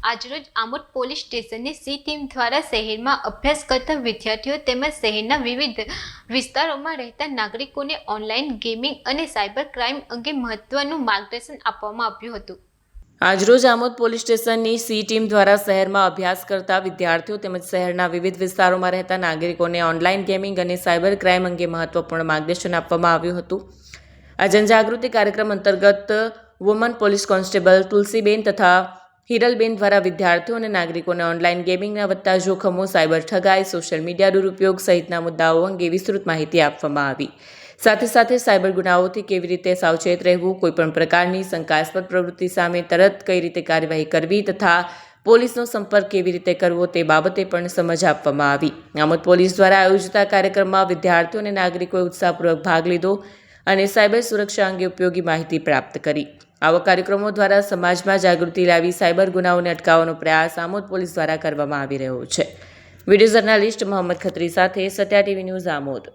આજરોજ આમોદ પોલીસ સ્ટેશનની C team દ્વારા શહેરમાં અભ્યાસ કરતા વિદ્યાર્થીઓ તેમજ શહેરના વિવિધ વિસ્તારોમાં રહેતા નાગરિકોને ઓનલાઈન ગેમિંગ અને સાયબર ક્રાઇમ અંગે મહત્વનું માર્ગદર્શન આપવામાં આવ્યું હતું. આજરોજ આમોદ પોલીસ સ્ટેશનની સી ટીમ દ્વારા શહેરમાં અભ્યાસ કરતા વિદ્યાર્થીઓ તેમજ શહેરના વિવિધ વિસ્તારોમાં રહેતા નાગરિકોને ઓનલાઈન ગેમિંગ અને સાયબર ક્રાઇમ અંગે મહત્વપૂર્ણ માર્ગદર્શન આપવામાં આવ્યું હતું. આ જનજાગૃતિ કાર્યક્રમ અંતર્ગત વુમન પોલીસ કોન્સ્ટેબલ તુલસીબેન તથા હિરલબેન દ્વારા વિદ્યાર્થીઓ અને નાગરિકોને ઓનલાઈન ગેમિંગના વધતા જોખમો, સાયબર ઠગાઈ, સોશિયલ મીડિયા દુરુપયોગ સહિતના મુદ્દાઓ અંગે વિસ્તૃત માહિતી આપવામાં આવી. સાથે સાથે સાયબર ગુનાઓથી કેવી રીતે સાવચેત રહેવું, કોઈપણ પ્રકારની શંકાસ્પદ પ્રવૃત્તિ સામે તરત કઈ રીતે કાર્યવાહી કરવી તથા પોલીસનો સંપર્ક કેવી રીતે કરવો તે બાબતે પણ સમજ આપવામાં આવી. આમોદ પોલીસ દ્વારા આયોજિત આ કાર્યક્રમમાં વિદ્યાર્થીઓ અને નાગરિકોએ ઉત્સાહપૂર્વક ભાગ લીધો અને સાયબર સુરક્ષા અંગે ઉપયોગી માહિતી પ્રાપ્ત કરી. આવા કાર્યક્રમો દ્વારા સમાજમાં જાગૃતિ લાવી સાયબર ગુનાઓને અટકાવવાનો પ્રયાસ આમોદ પોલીસ દ્વારા કરવામાં આવી રહ્યો છે. વીડિયો જર્નાલિસ્ટ મોહમ્મદ ખત્રી સાથે સત્યા ટીવી ન્યૂઝ આમોદ.